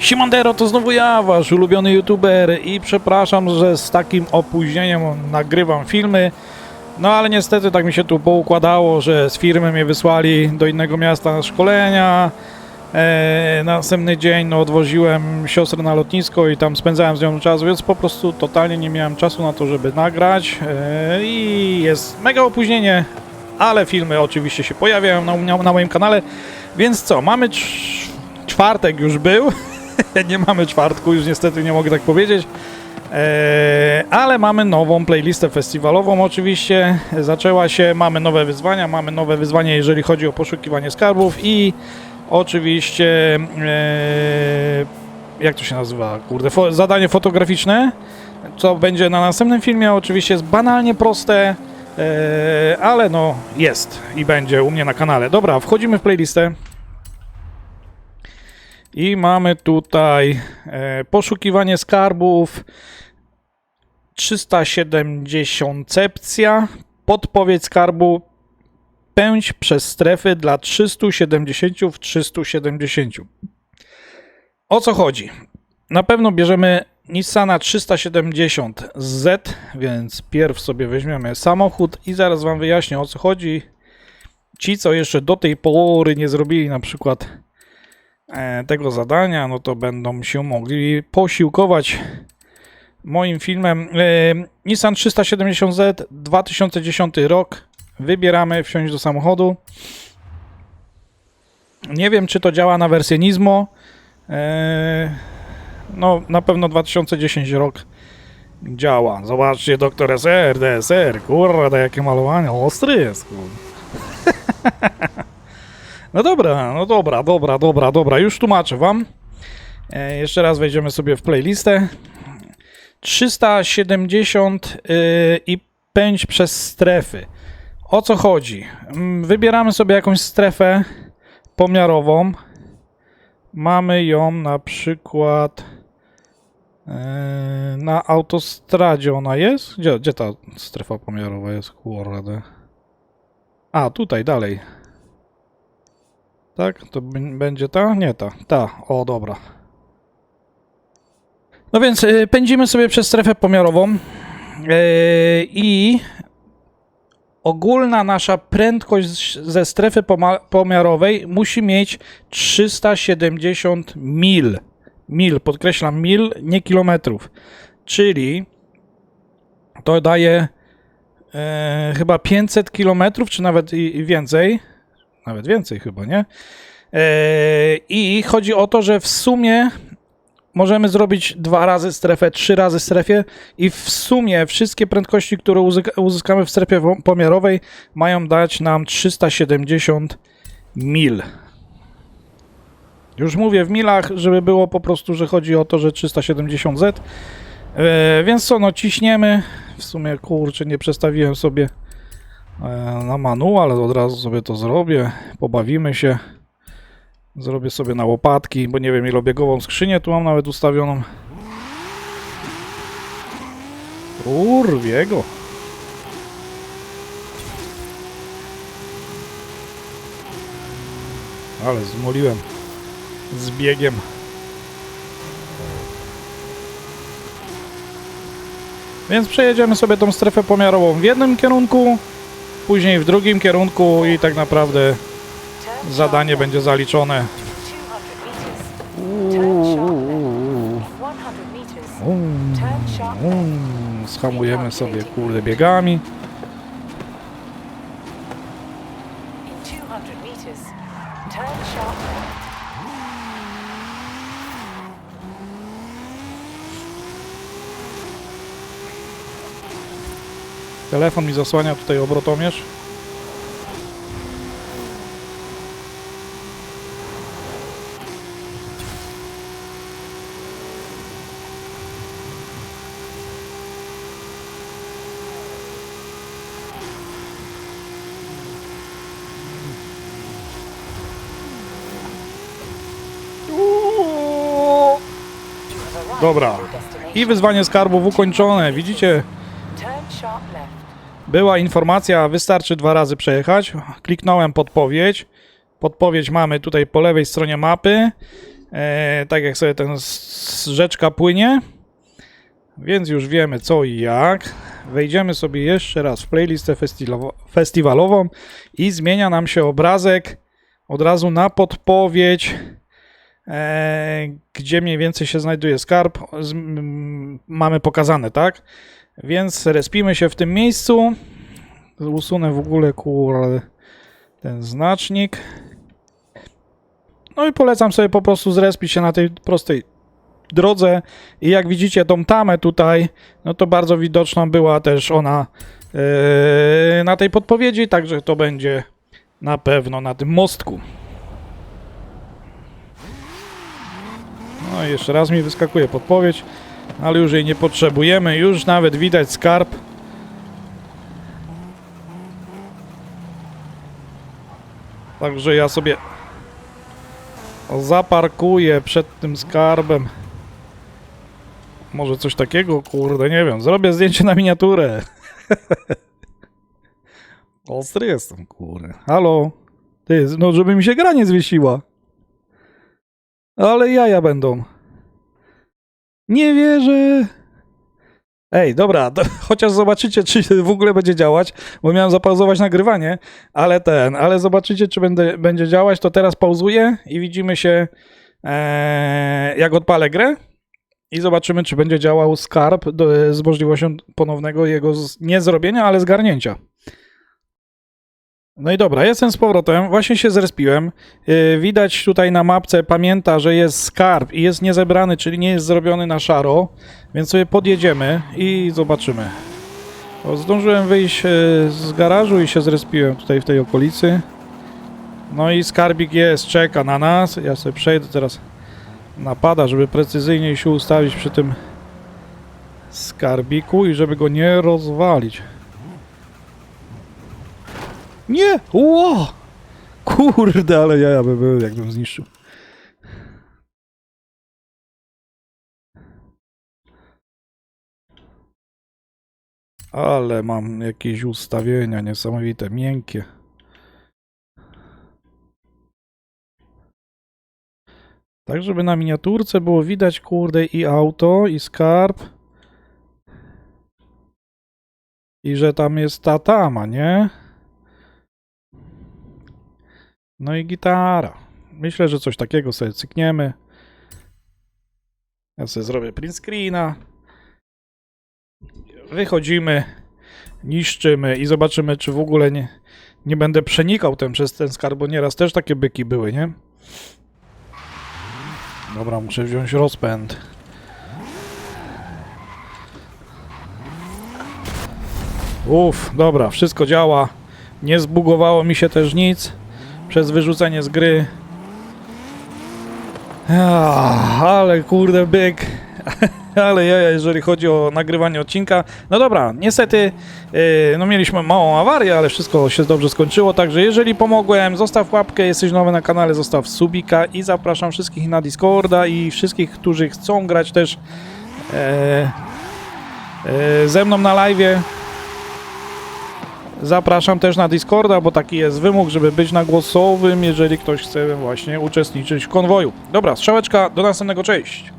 Siemandero, to znowu ja, wasz ulubiony youtuber i przepraszam, że z takim opóźnieniem nagrywam filmy, no ale niestety tak mi się tu poukładało, że z firmy mnie wysłali do innego miasta na szkolenia. E, następny dzień no, odwoziłem siostrę na lotnisko i tam spędzałem z nią czas, więc po prostu totalnie nie miałem czasu na to, żeby nagrać. E, i jest mega opóźnienie, ale filmy oczywiście się pojawiają na, na, na moim kanale, więc co, mamy cz- czwartek już był, nie mamy czwartku, już niestety nie mogę tak powiedzieć. Eee, ale mamy nową playlistę festiwalową oczywiście. Zaczęła się, mamy nowe wyzwania, mamy nowe wyzwania jeżeli chodzi o poszukiwanie skarbów i oczywiście eee, jak to się nazywa? Kurde, fo- zadanie fotograficzne, co będzie na następnym filmie. Oczywiście jest banalnie proste, eee, ale no jest i będzie u mnie na kanale. Dobra, wchodzimy w playlistę. I mamy tutaj e, poszukiwanie skarbów, 370 cepcja, podpowiedź skarbu, pędź przez strefy dla 370 w 370. O co chodzi? Na pewno bierzemy Nissana 370Z, więc pierw sobie weźmiemy samochód i zaraz Wam wyjaśnię o co chodzi. Ci, co jeszcze do tej pory nie zrobili na przykład tego zadania, no to będą się mogli posiłkować moim filmem. E, Nissan 370Z 2010 rok. Wybieramy wsiąść do samochodu. Nie wiem, czy to działa na wersję Nismo. E, no, na pewno 2010 rok działa. Zobaczcie, doktor SR, DSR, kurde, jakie malowanie, ostry jest, kurde. No dobra, no dobra, dobra, dobra, dobra, już tłumaczę wam. E, jeszcze raz wejdziemy sobie w playlistę. 370 y, i pędź przez strefy. O co chodzi? Mm, Wybieramy sobie jakąś strefę pomiarową. Mamy ją na przykład e, na autostradzie ona jest? Gdzie, gdzie ta strefa pomiarowa jest? Kurde. A, tutaj dalej. Tak? To będzie ta? Nie ta. Ta. O, dobra. No więc y, pędzimy sobie przez strefę pomiarową yy, i ogólna nasza prędkość ze strefy pomiarowej musi mieć 370 mil. Mil, podkreślam mil, nie kilometrów. Czyli to daje e, chyba 500 kilometrów, czy nawet i, i więcej. Nawet więcej chyba, nie? E, I chodzi o to, że w sumie możemy zrobić dwa razy strefę, trzy razy strefę i w sumie wszystkie prędkości, które uzyska- uzyskamy w strefie pomiarowej mają dać nam 370 mil. Już mówię w milach, żeby było po prostu, że chodzi o to, że 370Z. E, więc co, no ciśniemy. W sumie, kurczę, nie przestawiłem sobie na manual, od razu sobie to zrobię. Pobawimy się. Zrobię sobie na łopatki, bo nie wiem ilobiegową skrzynię tu mam nawet ustawioną. Urwie go. Ale zmoliłem z biegiem. Więc przejedziemy sobie tą strefę pomiarową w jednym kierunku, później w drugim kierunku i tak naprawdę zadanie będzie zaliczone. 200 meters. Turn sharp left. 100 meters. Turn sharp left. Schamujemy sobie kurde biegami. In 200 meters. Turn sharp Telefon mi zasłania tutaj obrotomierz. Dobra. I wyzwanie skarbów ukończone. Widzicie? Była informacja, wystarczy dwa razy przejechać. Kliknąłem podpowiedź. Podpowiedź mamy tutaj po lewej stronie mapy. e, tak jak sobie ten rzeczka płynie. Więc już wiemy co i jak. Wejdziemy sobie jeszcze raz w playlistę festiwalo- festiwalową i zmienia nam się obrazek od razu na podpowiedź, e, gdzie mniej więcej się znajduje skarb. Mamy pokazane, tak? Więc respimy się w tym miejscu. Usunę w ogóle kurde ten znacznik. No i polecam sobie po prostu zrespić się na tej prostej drodze. I jak widzicie tą tamę tutaj, no to bardzo widoczna była też ona yy, na tej podpowiedzi, także to będzie na pewno na tym mostku. No i jeszcze raz mi wyskakuje podpowiedź, ale już jej nie potrzebujemy. Już nawet widać skarb. Także ja sobie zaparkuję przed tym skarbem. Może coś takiego, kurde, nie wiem. Zrobię zdjęcie na miniaturę. Ostry jestem, kurde. Halo? Ty, no żeby mi się gra nie zwiesiła. Ale jaja będą. Nie wierzę. Ej, dobra, chociaż zobaczycie, czy w ogóle będzie działać, bo miałem zapauzować nagrywanie, ale ten, ale zobaczycie, czy będę, będzie działać, to teraz pauzuję i widzimy się, e, jak odpalę grę i zobaczymy, czy będzie działał skarb do, z możliwością ponownego jego z, nie zrobienia, ale zgarnięcia. No i dobra, jestem z powrotem, właśnie się zrespiłem. Yy, widać tutaj na mapce, pamięta, że jest skarb i jest niezebrany, czyli nie jest zrobiony na szaro, więc sobie podjedziemy i zobaczymy. O, zdążyłem wyjść yy, z garażu i się zrespiłem tutaj w tej okolicy. No i skarbik jest, czeka na nas. Ja sobie przejdę teraz napada, żeby precyzyjniej się ustawić przy tym skarbiku i żeby go nie rozwalić. Nie! Ło! Kurde, ale ja, ja by był, jakbym zniszczył. Ale mam jakieś ustawienia niesamowite, miękkie. Tak, żeby na miniaturce było widać, kurde, i auto, i skarb. I że tam jest ta tama, nie? No i gitara. Myślę, że coś takiego sobie cykniemy. Ja sobie zrobię print screena. Wychodzimy, niszczymy i zobaczymy, czy w ogóle nie, nie będę przenikał ten przez ten skarb, bo nieraz też takie byki były, nie? Dobra, muszę wziąć rozpęd. Uff, dobra, wszystko działa. Nie zbugowało mi się też nic przez wyrzucenie z gry. Ah, ale kurde byk. Ale ja, jeżeli chodzi o nagrywanie odcinka. No dobra, niestety yy, no mieliśmy małą awarię, ale wszystko się dobrze skończyło. Także jeżeli pomogłem, zostaw łapkę, jesteś nowy na kanale, zostaw subika i zapraszam wszystkich na Discorda i wszystkich, którzy chcą grać też e, e, ze mną na live. Zapraszam też na Discorda, bo taki jest wymóg, żeby być na głosowym, jeżeli ktoś chce właśnie uczestniczyć w konwoju. Dobra, strzałeczka, do następnego, cześć!